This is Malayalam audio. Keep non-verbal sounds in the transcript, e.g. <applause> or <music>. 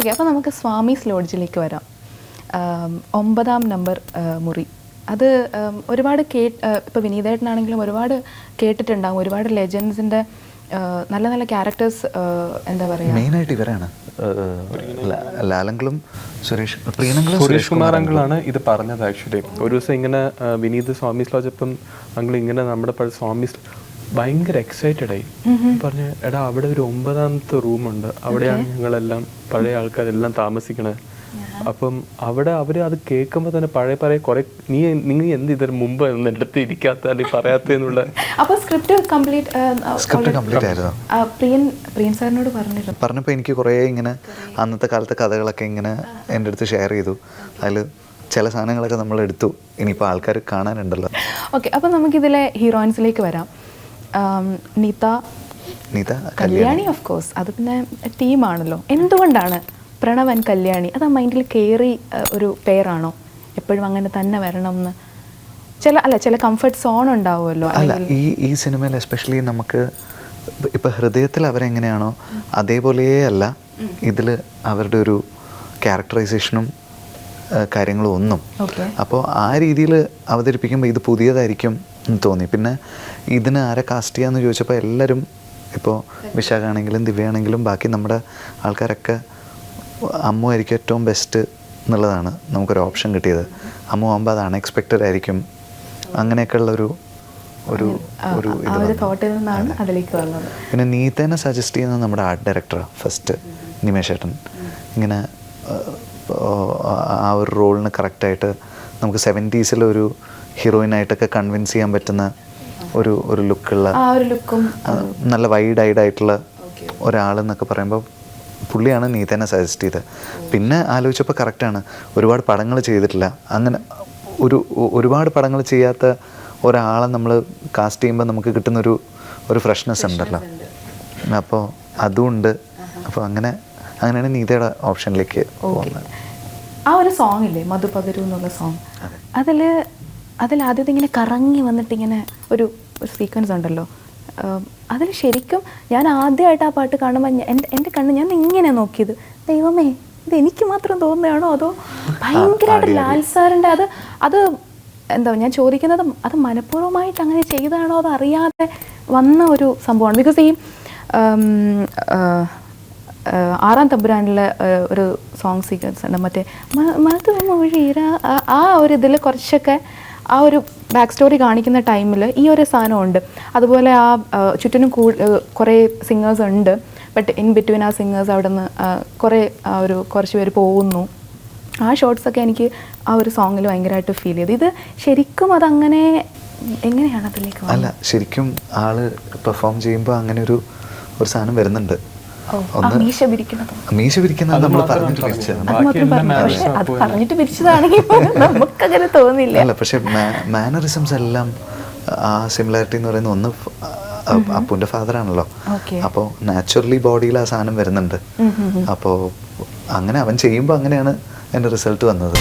ഓക്കെ അപ്പോൾ നമുക്ക് സ്വാമീസ് ലോഡ്ജിലേക്ക് വരാം. ഒമ്പതാം നമ്പർ മുറി. അത് ഒരുപാട് കേ ഇപ്പോൾ വിനീതേട്ടനാണെങ്കിലും ഒരുപാട് കേട്ടിട്ടുണ്ടാകും ഒരുപാട് ലെജൻസിന്റെ നല്ല നല്ല ക്യാരക്ടേഴ്സ് എന്താ പറയുക മെയിനായിട്ട് ഇവരാണ്. ാണ് ലാലങ്കളും സുരേഷ് സുരേഷ് കുമാർ അങ്കിളാണ് ഇത് പറഞ്ഞത് ആക്ച്വലി. ഒരു ദിവസം ഇങ്ങനെ വിനീത് സ്വാമി സ്ലോജപ്പം അങ്കിൾ ഇങ്ങനെ നമ്മുടെ സ്വാമീസ് ഭയങ്കര എക്സൈറ്റഡ് ആയി. പറഞ്ഞ എടാ അവിടെ ഒരു ഒമ്പതാമത്തെ റൂമുണ്ട് അവിടെയാണ് ഞങ്ങളെല്ലാം പഴയ ആൾക്കാരെല്ലാം താമസിക്കണത് അപ്പം അവിടെ അവർ അത് കേൾക്കുമ്പോൾ തന്നെ പഴയ പഴയ കുറെ നീ നിങ്ങൾ എന്ത് ഇതിന് മുമ്പ് എടുത്ത് അടുത്ത് ഇരിക്കാത്ത അല്ലെങ്കിൽ പറയാത്തതെന്നുള്ള <laughs> അപ്പോൾ സ്ക്രിപ്റ്റ് കംപ്ലീറ്റ് സ്ക്രിപ്റ്റ് കംപ്ലീറ്റ് ആയിരുന്നു. പ്രിയൻ പ്രിയൻ സാറിനോട് പറഞ്ഞിരുന്നു. പറഞ്ഞപ്പോൾ എനിക്ക് കുറേ ഇങ്ങനെ അന്നത്തെ കാലത്തെ കഥകളൊക്കെ ഇങ്ങനെ എന്റെ അടുത്ത് ഷെയർ ചെയ്തു. അതിൽ ചില സാധനങ്ങളൊക്കെ നമ്മൾ എടുത്തു ഇനിയിപ്പോൾ ആൾക്കാർ കാണാനുണ്ടല്ലോ. <laughs> ഓക്കെ അപ്പോൾ നമുക്കിതിലെ ഹീറോയിൻസിലേക്ക് വരാം. നിത. നീത കല്യാണി ഓഫ് കോഴ്സ് അത് പിന്നെ ടീമാണല്ലോ. എന്തുകൊണ്ടാണ് പ്രണവൻ കല്യാണി? അത് ആ മൈൻഡിൽ കയറി ഒരു പേരാണോ എപ്പോഴും അങ്ങനെ തന്നെ വരണം എന്ന് ചില അല്ല ചില കംഫർട്ട് സോൺ ഉണ്ടാവുമല്ലോ. അല്ല ഈ ഈ സിനിമയിൽ എസ്പെഷ്യലി നമുക്ക് ഇപ്പം ഹൃദയത്തിൽ അവരെങ്ങനെയാണോ അതേപോലെയേ അല്ല. ഇതിൽ അവരുടെ ഒരു ക്യാരക്ടറൈസേഷനും കാര്യങ്ങളും ഒന്നും അപ്പോൾ ആ രീതിയിൽ അവതരിപ്പിക്കുമ്പോൾ ഇത് പുതിയതായിരിക്കും എന്ന് തോന്നി. പിന്നെ ഇതിന് ആരെ കാസ്റ്റ് ചെയ്യാന്ന് ചോദിച്ചപ്പോൾ എല്ലാവരും ഇപ്പോൾ വിശാഖാണെങ്കിലും ദിവ്യയാണെങ്കിലും ബാക്കി നമ്മുടെ ആൾക്കാരൊക്കെ അമ്മു ആയിരിക്കും ഏറ്റവും ബെസ്റ്റ് എന്നുള്ളതാണ് നമുക്കൊരു ഓപ്ഷൻ കിട്ടിയത്. അമ്മു ആകുമ്പോൾ അത് അൺഎക്സ്പെക്റ്റഡ് ആയിരിക്കും. അങ്ങനെയൊക്കെയുള്ള ഒരു ഒരു ഒരു പിന്നെ നീത്തേനെ സജസ്റ്റ് ചെയ്യുന്നത് നമ്മുടെ ആർട്ട് ഡയറക്ടറാണ് ഫസ്റ്റ് നിമേഷ് നിമേഷേട്ടൻ. ഇങ്ങനെ ആ, ഒരു റോളിന് കറക്റ്റായിട്ട് നമുക്ക് സെവന്റീസിലൊരു ഹീറോയിനായിട്ടൊക്കെ കൺവിൻസ് ചെയ്യാൻ പറ്റുന്ന ഒരു ഒരു ലുക്കുള്ള നല്ല വൈഡ് ഐഡ് ആയിട്ടുള്ള ഒരാളെന്നൊക്കെ പറയുമ്പോൾ പുള്ളിയാണ് നീതേനെ സജസ്റ്റ് ചെയ്തത്. പിന്നെ ആലോചിച്ചപ്പോൾ കറക്റ്റാണ്. ഒരുപാട് പടങ്ങൾ ചെയ്തിട്ടില്ല. അങ്ങനെ ഒരു ഒരുപാട് പടങ്ങൾ ചെയ്യാത്ത ഒരാളെ നമ്മൾ കാസ്റ്റ് ചെയ്യുമ്പോൾ നമുക്ക് കിട്ടുന്നൊരു ഒരു ഫ്രഷ്നെസ് ഉണ്ടല്ലോ. അപ്പോൾ അതുകൊണ്ട് അപ്പോൾ അങ്ങനെ അങ്ങനെയാണ് നീതയുടെ ഓപ്ഷനിലേക്ക് പോകുന്നത്. ആ ഒരു സോങ് ഇല്ലേ മധുപകരു എന്നുള്ള സോങ് അതിൽ അതിൽ ആദ്യത്തെ ഇങ്ങനെ കറങ്ങി വന്നിട്ട് ഇങ്ങനെ ഒരു ഒരു സീക്വൻസ് ഉണ്ടല്ലോ. അതിൽ ശരിക്കും ഞാൻ ആദ്യമായിട്ട് ആ പാട്ട് കാണുമ്പോൾ എന്റെ എന്റെ കണ്ണ് ഞാൻ ഇങ്ങനെ നോക്കിയത്. ദൈവമേ ഇത് എനിക്ക് മാത്രം തോന്നുകയാണോ അതോ ഭയങ്കരമായിട്ട് ലാൽ സാറിന്റെ അത് അത് എന്താ ഞാൻ ചോദിക്കുന്നത് അത് മനഃപൂർവമായിട്ട് അങ്ങനെ ചെയ്തതാണോ അത് അറിയാതെ വന്ന ഒരു സംഭവമാണ്. ബിക്കോസ് ഈ ആറാം തമ്പുരാനിലെ ഒരു സോങ് സീക്വൻസ് ഉണ്ട്. മറ്റേ മധുമൊഴിര ആ- ഒരു ഇതിൽ കുറച്ചൊക്കെ ആ ഒരു ബാക്ക് സ്റ്റോറി കാണിക്കുന്ന ടൈമിൽ ഈ ഒരു സാധനമുണ്ട് അതുപോലെ ആ ചുറ്റിനും കൂ കുറേ സിംഗേഴ്സ് ഉണ്ട്. ബട്ട് ഇൻ ബിറ്റ്വീൻ ആ സിംഗേഴ്സ് അവിടെ നിന്ന് കുറേ ആ ഒരു കുറച്ച് പേര് പോകുന്നു. ആ ഷോർട്സൊക്കെ എനിക്ക് ആ ഒരു സോങ്ങിൽ ഭയങ്കരമായിട്ട് ഫീൽ ചെയ്തു. ഇത് ശരിക്കും അതങ്ങനെ എങ്ങനെയാണ് അതിലേക്ക്? അല്ല ശരിക്കും ആൾ പെർഫോം ചെയ്യുമ്പോൾ അങ്ങനെ ഒരു ഒരു സാധനം വരുന്നുണ്ട്. മീശ പിരിക്കുന്നത്. നമ്മൾ പറഞ്ഞിട്ട് പിരിച്ചതാണ് പറഞ്ഞിട്ട് പിരിച്ചതാണെങ്കിൽ നമുക്കങ്ങനെ തോന്നില്ല. അല്ല പക്ഷെ മാനറിസംസ് എല്ലാം ആ സിമിലാരിറ്റി എന്ന് പറയുന്ന ഒന്ന് അപ്പുവിന്റെ ഫാദർ ആണല്ലോ അപ്പോൾ നാച്ചുറലി ബോഡിയിൽ ആ സാധനം വരുന്നുണ്ട്. അപ്പോൾ അങ്ങനെ അവൻ ചെയ്യുമ്പോൾ അങ്ങനെയാണ് എന്റെ റിസൾട്ട് വന്നത്.